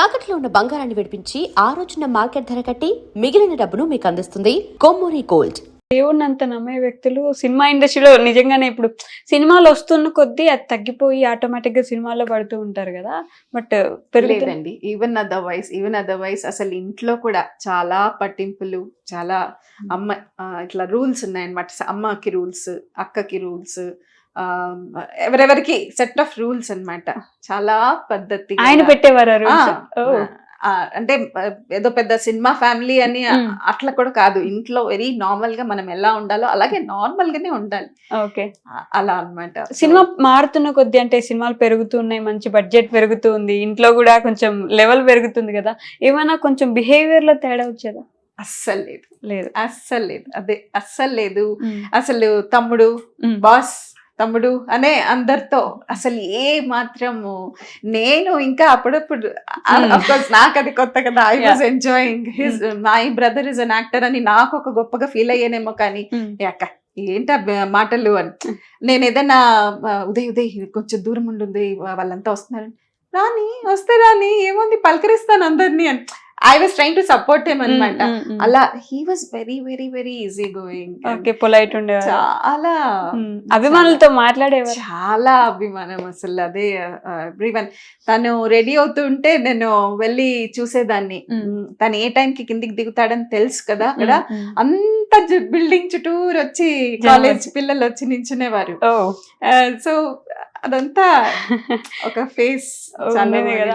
తాకట్లో ఉన్న బంగారాన్ని విడిపించి ఆ రోజున మార్కెట్ ధర కట్టి మిగిలిన డబ్బును మీకు అందిస్తుంది కొమ్మూరి గోల్డ్. దేవుడిని అంత నమ్మే వ్యక్తులు సినిమా ఇండస్ట్రీలో నిజంగానే ఇప్పుడు సినిమాలు వస్తున్న కొద్దీ అది తగ్గిపోయి ఆటోమేటిక్గా సినిమాల్లో పడుతూ ఉంటారు కదా. బట్ పెరుగుతుంది లేదండి ఈవెన్ అదర్వైజ్ ఈవెన్ అదర్వైజ్ అసలు ఇంట్లో కూడా చాలా పట్టింపులు చాలా అమ్మ ఆ, ఇట్లా రూల్స్ ఉన్నాయన్నమాట. అమ్మకి రూల్స్ అక్కకి రూల్స్ ఎవరెవరికి సెట్ ఆఫ్ రూల్స్ అన్నమాట. చాలా పద్ధతి ఆయన పెట్టేవారు. అంటే ఏదో పెద్ద సినిమా ఫ్యామిలీ అని. అట్లా కూడా కాదు. ఇంట్లో వెరీ నార్మల్గా మనం ఎలా ఉండాలో అలాగే నార్మల్ గానే ఉండాలి. ఓకే. అలా అన్నమాట. సినిమా మారుతున్న కొద్దీ అంటే సినిమాలు పెరుగుతున్నాయి మంచి బడ్జెట్ పెరుగుతుంది ఇంట్లో కూడా కొంచెం లెవెల్ పెరుగుతుంది కదా. ఏమైనా కొంచెం బిహేవియర్లో తేడా వచ్చేదా? అస్సలు లేదు. లేదు. అస్సలు లేదు. అదే అస్సలు లేదు. అసలు తమ్ముడు. బాస్ తమ్ముడు అనే అందరితో అసలు ఏ మాత్రము నేను ఇంకా అప్పుడప్పుడు Hmm. కోర్స్ నాకు అది కొత్త కదా I. Was enjoying his my brother is an actor అని నాకు ఒక గొప్పగా ఫీల్ అయ్యానేమో కానీ. ఏ అక్క ఏంట మాటలు అని Hmm. నేను ఏదైనా ఉదయ్ ఉదయ్ కొంచెం దూరం ఉంటుంది వాళ్ళంతా వస్తున్నారు రాని వస్తే రాని ఏముంది పలకరిస్తాను అందరినీ అని I was trying to support him అనమాట. అలా he was very very very easy going okay polite ఉండేవారు. చాలా. ఉమ్. అభిమానులతో మాట్లాడేవారు? చాలా అభిమానం అసలు అదే ఎవ్రీవన్ తను రెడీ అవుతుంటే నేను వెళ్ళి చూసేదాన్ని. Mm. Mm, తను ఏ time కి కిందికి దిగుతాడని తెలుసు కదా అక్కడ. అంత బిల్డింగ్ చుట్టూరు వచ్చి కాలేజ్ పిల్లలు వచ్చి నించునేవారు. సో అదంతా ఒక ఫేస్.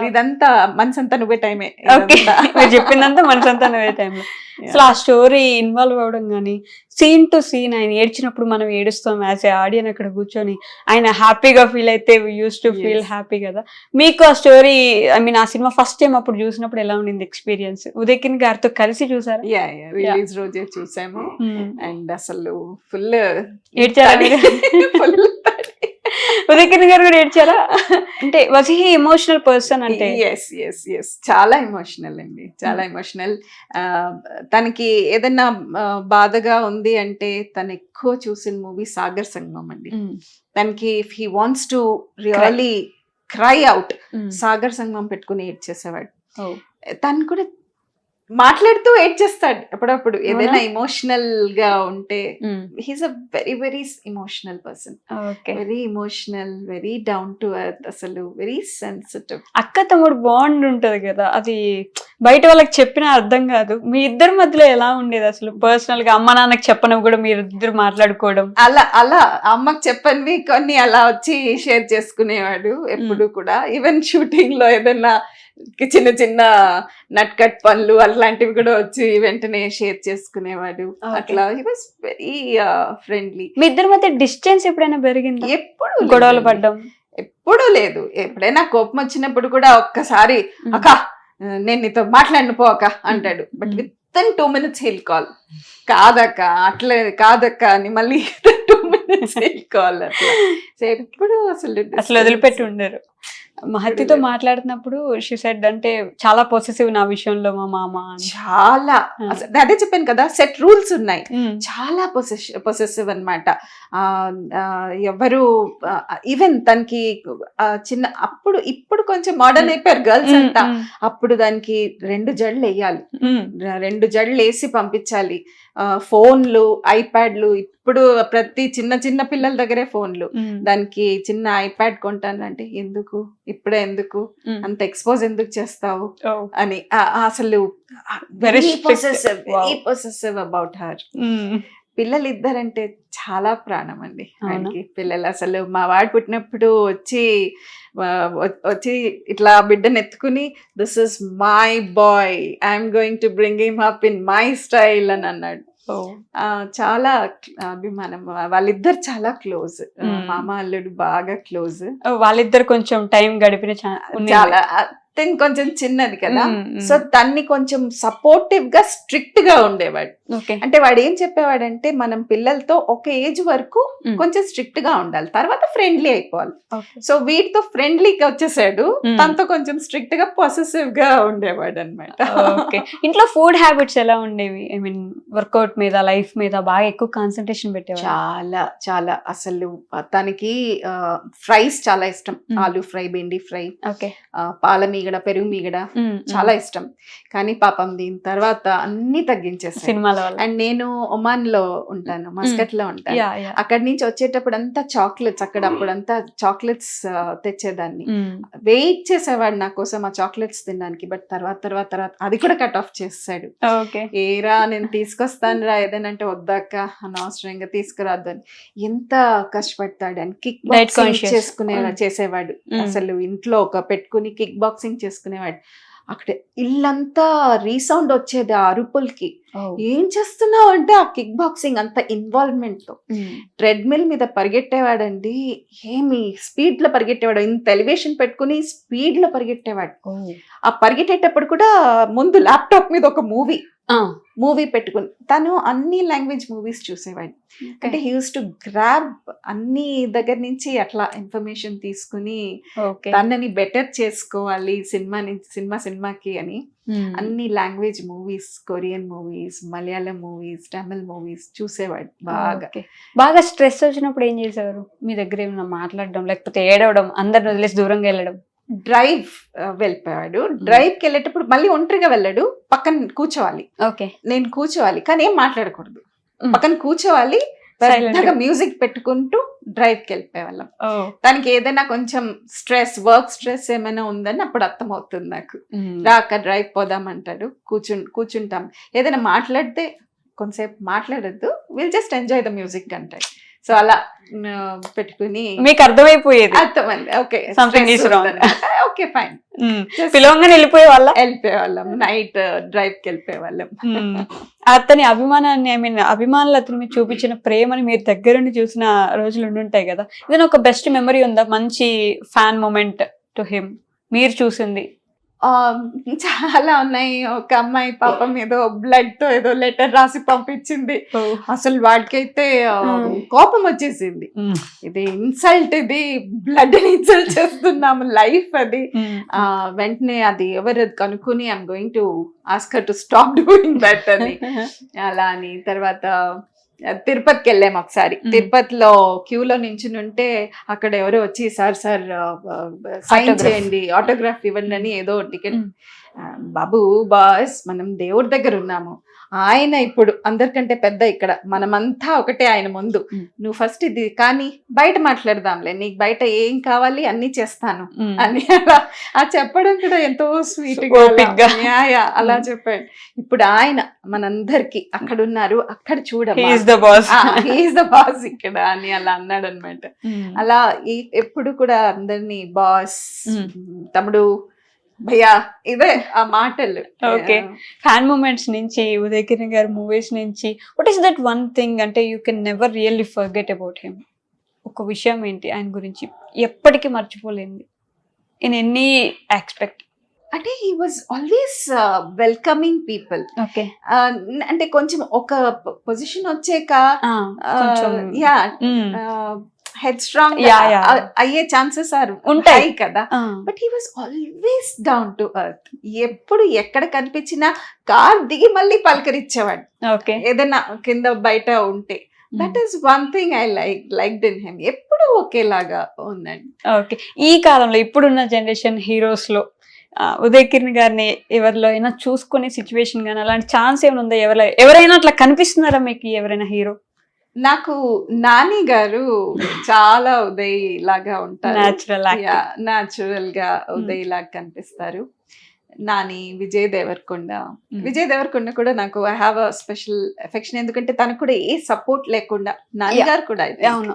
ఇదంతా మనసంతా నువ్వే టైమే ఓకే. మీరు చెప్పిందంతా మనసంతా నవ్వే టైంలో. అసలు ఆ స్టోరీ ఇన్వాల్వ్ అవ్వడం కానీ సీన్ టు సీన్ ఆయన ఏడ్చినప్పుడు మనం ఏడుస్తాం యాజ్ ఏ ఆడియన్ అక్కడ కూర్చొని ఆయన హ్యాపీగా ఫీల్ అయితే యూస్ టు ఫీల్. హ్యాపీ కదా. మీకు ఆ స్టోరీ ఐ మీన్ ఆ సినిమా ఫస్ట్ టైం అప్పుడు చూసినప్పుడు ఎలా ఉండింది ఎక్స్పీరియన్స్ ఉదయకిన్ గారితో కలిసి చూసారా? రిలీజ్ రోజే చూసాము. Hmm. అండ్ అసలు ఫుల్ ఏడ్చారా? ఫుల్ ఉదయకిన్ గారు కూడా ఏడ్చారా? అంటే వాజ్ హీ ఎమోషనల్ పర్సన్ అంటే? ఎస్ ఎస్ ఎస్ చాలా ఎమోషనల్ అండి. చాలా ఎమోషనల్ తనకి ఏదైనా బాధగా ఉంది అంటే తను ఎక్కువ చూసిన మూవీ సాగర్ సంగమం అండి. ఉమ్, తనకి if he wants to really cry out. Sagar Sangamam పెట్టుకుని ఏడ్చేసేవాడు. ఓ. తను కూడా మాట్లాడుతూ ఏడ్చేస్తాడు అప్పుడప్పుడు. ఏదైనా ఎమోషనల్గా ఉంటే he's uh very very emotional person very emotional very down to earth అసలు. వెరీ సెన్సిటివ్ అక్క తమ్ముడు బాండ్ ఉంటది కదా అది బయట వాళ్ళకి చెప్పినా అర్థం కాదు. మీ ఇద్దరి మధ్యలో ఎలా ఉండేది అసలు? పర్సనల్గా అమ్మ నాన్నకి చెప్పడం కూడా మీరు ఇద్దరు మాట్లాడుకోవడం. అలా అలా. అమ్మకి చెప్పనివి కొన్ని అలా వచ్చి షేర్ చేసుకునేవాడు ఎప్పుడు కూడా. ఈవెన్ షూటింగ్లో ఏదైనా చిన్న చిన్న నట్ కట్ పనులు అలాంటివి కూడా వచ్చి వెంటనే షేర్ చేసుకునేవాడు. అట్లా హీ వాస్ వెరీ ఫ్రెండ్లీ మీ ఇద్దరి మధ్య డిస్టెన్స్ ఎప్పుడైనా పెరిగిందా? ఎప్పుడు గొడవలు. పడ్డం? ఎప్పుడూ లేదు. ఎప్పుడైనా కోపం వచ్చినప్పుడు కూడా ఒక్కసారి. అక్క నేను నీతో మాట్లాడిన పో అక్క అంటాడు. But. Within two minutes he'll call కాదక్క అట్లే కాదక్క అని మళ్ళీ టూ మినిట్స్ హీల్ కాల్ అట్లా. సో ఎప్పుడు అసలు అసలు వదిలిపెట్టి ఉండరు. మహతితో మాట్లాడుతున్నప్పుడు షీ సెడ్ అంటే చాలా పొసెసివ్ నా విషయంలో మా మామ. చాలా. అదే చెప్పాను కదా సెట్ రూల్స్ ఉన్నాయి. చాలా పొసెస్ పొసెసివ్ అనమాట ఎవరు ఈవెన్ తనకి చిన్న అప్పుడు ఇప్పుడు కొంచెం మోడర్న్ అయిపోయారు గర్ల్స్ అంతా. అప్పుడు దానికి రెండు జడ్లు వేయాలి. రెండు జడ్లు వేసి పంపించాలి. ఫోన్లు ఐప్యాడ్లు ఇప్పుడు ప్రతి చిన్న చిన్న పిల్లల దగ్గరే ఫోన్లు. దానికి చిన్న ఐప్యాడ్ కొంటానంటే ఎందుకు? ఇప్పుడే ఎందుకు. అంత ఎక్స్పోజ్ ఎందుకు చేస్తావు? అని అసలు అబౌట్ హర్ పిల్లలు ఇద్దరంటే చాలా ప్రాణం అండి? ఆయనకి. పిల్లలు అసలు మా వాడు పుట్టినప్పుడు వచ్చి వచ్చి ఇట్లా బిడ్డను ఎత్తుకుని this is my boy I'm going to bring him up in my style అని అన్నాడు. చాలా అభిమానం వాళ్ళిద్దరు చాలా క్లోజ్. మామ అల్లుడు బాగా క్లోజ్ వాళ్ళిద్దరు కొంచెం టైం గడిపిన. చాలా తను కొంచెం చిన్నది కదా. సో తన్ని కొంచెం సపోర్టివ్గా స్ట్రిక్ట్గా ఉండేవాడు. ఓకే. అంటే వాడు ఏం చెప్పేవాడంటే మనం పిల్లలతో ఒక ఏజ్ వరకు. కొంచెం స్ట్రిక్ట్గా ఉండాలి. తర్వాత ఫ్రెండ్లీ అయిపోవాలి. సో వీటితో ఫ్రెండ్లీగా వచ్చేసాడు. తనతో కొంచెం స్ట్రిక్ట్గా పొసెసివ్గా ఉండేవాడు అనమాట ఓకే. ఇంట్లో ఫుడ్ హ్యాబిట్స్ ఎలా ఉండేవి? ఐ మీన్ వర్కౌట్ మీద లైఫ్ మీద బాగా ఎక్కువ కాన్సన్ట్రేషన్ పెట్టేవారు చాలా చాలా. అసలు తనకి ఫ్రైస్ చాలా ఇష్టం. Aloo fry bendi fry okay. పాలమీగ మీగడ పెరుగు మీగడ. చాలా ఇష్టం. కానీ పాపం దీని తర్వాత అన్ని తగ్గించేసాను సినిమాల అండ్ నేను ఒమాన్లో ఉంటాను మస్కట్లో ఉంటాను. అక్కడి నుంచి వచ్చేటప్పుడు అంతా చాక్లెట్స్ అక్కడ అప్పుడంతా చాక్లెట్స్ తెచ్చేదాన్ని. వెయిట్ చేసేవాడు నా కోసం ఆ చాక్లెట్స్ తినడానికి బట్ తర్వాత తర్వాత తర్వాత అది కూడా కట్ ఆఫ్ చేసాడు ఓకే. ఏరా నేను తీసుకొస్తాను రా ఏదైనా వద్దాక అనవసరంగా తీసుకురాద్దు అని. ఎంత కష్టపడతాడు అని. Kick boxing. చేసుకునే. చేసేవాడు. అసలు ఇంట్లో ఒక పెట్టుకుని కిక్ బాక్సింగ్ చేసుకునేవాడు. అక్కడ ఇల్లంతా రీసౌండ్ వచ్చేది ఆ అరుపులకి. ఏం చేస్తున్నావు అంటే ఆ కిక్ బాక్సింగ్ అంత ఇన్వాల్వ్మెంట్తో ట్రెడ్మిల్ మీద పరిగెట్టేవాడండి. ఏమి స్పీడ్లో పరిగెట్టేవాడు. ఇంత ఎలివేషన్ పెట్టుకుని స్పీడ్లో పరిగెట్టేవాడు ఆ పరిగెట్టేటప్పుడు కూడా ముందు ల్యాప్టాప్ మీద ఒక మూవీ. మూవీ పెట్టుకుని తను అన్ని లాంగ్వేజ్ మూవీస్ చూసేవాడు అంటే హీ యూస్ టు గ్రాబ్ అన్ని దగ్గర నుంచి అట్లా ఇన్ఫర్మేషన్ తీసుకుని తనని బెటర్ చేసుకోవాలి సినిమా నుంచి సినిమా సినిమాకి అని ఉమ్, అన్ని language movies Korean movies Malayalam movies Tamil movies చూసేవాడు బాగా. బాగా స్ట్రెస్ వచ్చినప్పుడు ఏం చేసేవారు? మీ దగ్గర ఏమైనా మాట్లాడడం లేకపోతే ఏడవడం అందరిని వదిలేసి దూరంగా వెళ్ళడం? డ్రైవ్ వెళ్ళిపోయాడు. డ్రైవ్కి వెళ్ళేటప్పుడు మళ్ళీ ఒంటరిగా వెళ్ళాడు. పక్కన కూర్చోవాలి. ఓకే. నేను కూర్చోవాలి. కానీ ఏం మాట్లాడకూడదు. పక్కన కూర్చోవాలి. పెద్దగా. మ్యూజిక్ పెట్టుకుంటూ డ్రైవ్కి వెళ్ళిపోయేవాళ్ళం దానికి ఏదైనా కొంచెం స్ట్రెస్ వర్క్ స్ట్రెస్ ఏమైనా ఉందని అప్పుడు అర్థమవుతుంది నాకు. ఉమ్, రా అక్క డ్రైవ్ పోదామంటాడు కూర్చుని కూర్చుంటాం. ఏదైనా మాట్లాడితే కొంతసేపు మాట్లాడద్దు. Will just enjoy the music అంటాడు. సో అలా పెట్టుకుని మీకు అర్థమైపోయేది. అర్థమైంది. Okay Something is wrong. Okay fine um, పిలవంగానే వెళ్ళిపోయే వాళ్ళ వెళ్ళిపోయేవాళ్ళం నైట్ డ్రైవ్కి వెళ్ళిపోయేవాళ్ళం. మ్మ్. అతని అభిమానాన్ని ఐ మీన్ అభిమానులు అతని మీద చూపించిన ప్రేమని మీరు దగ్గరుండి చూసిన రోజులు ఉండుంటాయి కదా. ఏదైనా ఒక బెస్ట్ మెమరీ ఉందా? మంచి ఫ్యాన్ మూమెంట్ టు హిమ్ మీరు చూసింది. చాలా ఉన్నాయి. ఒక అమ్మాయి పాపం ఏదో బ్లడ్తో ఏదో లెటర్ రాసి పంపించింది. అసలు వాడికైతే Mm. కోపం వచ్చేసింది. ఇది ఇన్సల్ట్ ఇది. బ్లడ్ ఇన్సల్ట్ చేస్తున్నాము. లైఫ్ అది. వెంటనే అది ఎవరు కనుక్కుని I'm going to ask her to stop doing that అని. అలా అని. తర్వాత తిరుపతికి వెళ్ళాము ఒకసారి. తిరుపతిలో క్యూలో నించుని ఉంటే అక్కడ ఎవరో వచ్చి సార్ సార్ సైన్. చేయండి ఆటోగ్రాఫ్ ఇవ్వండి అని ఏదో టికెట్. బాబు బాస్ మనం దేవుడి దగ్గర ఉన్నాము ఆయన ఇప్పుడు అందరికంటే పెద్ద ఇక్కడ మనమంతా ఒకటే ఆయన ముందు. నువ్వు ఫస్ట్ ఇది కానీ బయట మాట్లాడదాంలే నీకు బయట ఏం కావాలి అన్ని చేస్తాను. అని అలా ఆ చెప్పడం కూడా ఎంతో స్వీట్ ఓపిగ్గా. అలా. చెప్పాడు ఇప్పుడు ఆయన మనందరికి అక్కడ ఉన్నారు అక్కడ He చూడమ్మా is the boss. Is the boss ఇక్కడ అని అలా అన్నాడు అనమాట. అలా ఎప్పుడు కూడా అందరినీ బాస్. తమ్ముడు భయ్యా ఇదే ఆ మాటలు. Okay. ఫ్యాన్ మూమెంట్స్ నుంచి ఉదయ్ కిరణ్ గారి మూవీస్ నుంచి what is that one thing అంటే you can never really forget about him ఒక విషయం ఏంటి? ఆయన గురించి ఎప్పటికీ మర్చిపోలేంది ఇన్ ఎనీ ఆస్పెక్ట్ అంటే he was always welcoming people okay. అంటే కొంచెం ఒక పొజిషన్ వచ్చాక కొంచెం యా. Head strong. అయ్యే ఛాన్సెస్ ఆర్ ఉంటాయి. కదా. But he was always down to earth ఎప్పుడు ఎక్కడ కనిపించినా కార్ దిగి మళ్ళీ పలకరించేవాడు. ఓకే. ఏదైనా కింద బయట ఉంటే. That is one thing I like like in him ఎప్పుడు ఒకేలాగా ఉందండి ఓకే. ఈ కాలంలో ఇప్పుడున్న జనరేషన్ హీరోస్లో ఉదయ్ కిరణ్ గారిని ఎవరిలో అయినా చూసుకునే సిచ్యువేషన్ కానీ అలాంటి ఛాన్స్ ఏమైనా ఉందా? ఎవరైనా ఎవరైనా అట్లా కనిపిస్తున్నారా మీకు? ఎవరైనా హీరో నాకు నాని గారు చాలా ఉదయ్ లాగా ఉంటారు. న్యాచురల్గా ఉదయ్ లాగా కనిపిస్తారు. నాని విజయ్ దేవరకొండ. విజయ్ దేవరకొండ కూడా నాకు I have a special affection ఎందుకంటే తనకు కూడా ఏ సపోర్ట్ లేకుండా నాని. గారు కూడా అవును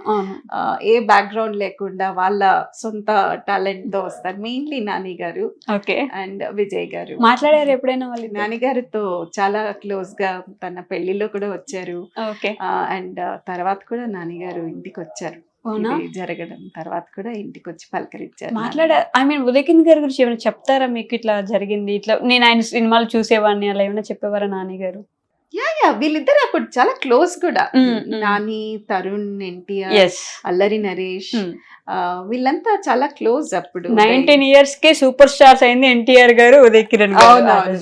ఏ బ్యాక్గ్రౌండ్ లేకుండా వాళ్ళ సొంత టాలెంట్తో వస్తారు. మెయిన్లీ నాని గారు ఓకే. అండ్ విజయ్ గారు. మాట్లాడారు ఎప్పుడైనా వాళ్ళు నాని గారితో చాలా క్లోజ్గా తన పెళ్ళిలో కూడా వచ్చారు. ఓకే. అండ్ తర్వాత కూడా నాని గారు ఇంటికి వచ్చారు. జరగడం తర్వాత కూడా ఇంటికి వచ్చి పలకరించారు మాట్లాడా ఐ మీన్ ఉదయ్ కిరణ్ గారి గురించి ఏమైనా చెప్తారా మీకు ఇట్లా జరిగింది? ఇట్లా నేను ఆయన సినిమాలు చూసేవాడిని అలా ఏమైనా చెప్పేవారా నాని గారు యా వీళ్ళిద్దరు అప్పుడు చాలా క్లోజ్ కూడా. నాని తరుణ్ ఎన్టీఆర్ అల్లరి నరేష్ వీళ్ళంతా చాలా క్లోజ్ అప్పుడు. నైన్టీన్ ఇయర్స్కి సూపర్ స్టార్స్ అయింది ఎన్టీఆర్ గారు ఉదయ్ కిరణ్.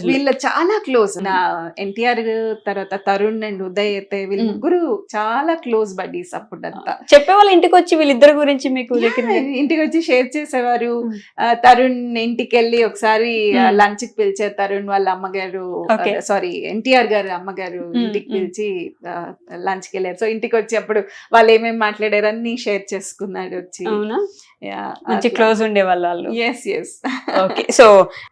వీళ్ళు చాలా క్లోజ్. నా ఎన్టీఆర్ తర్వాత తరుణ్ అండ్ ఉదయ్ అయితే వీళ్ళు. ముగ్గురు చాలా క్లోజ్ బడ్డీస్ అప్పుడంతా. చెప్పే వాళ్ళ ఇంటికి వచ్చి వీళ్ళిద్దరి గురించి మీకు ఉదయ్ కిరణ్ గారు- ఇంటికి వచ్చి షేర్ చేసేవారు. తరుణ్ ఇంటికి వెళ్ళి ఒకసారి. లంచ్కి పిలిచే తరుణ్ వాళ్ళ అమ్మగారు. సారీ ఎన్టీఆర్ గారు అమ్మగారు Mm, ఇంటికి. పిలిచి లంచ్కి వెళ్ళారు. సో ఇంటికి వచ్చి అప్పుడు వాళ్ళు ఏమేమి మాట్లాడారు అన్ని షేర్ చేసుకున్నాడు వచ్చి మంచి క్లోజ్ ఉండే వాళ్ళు. వాళ్ళు ఎస్ ఎస్ ఓకే. సో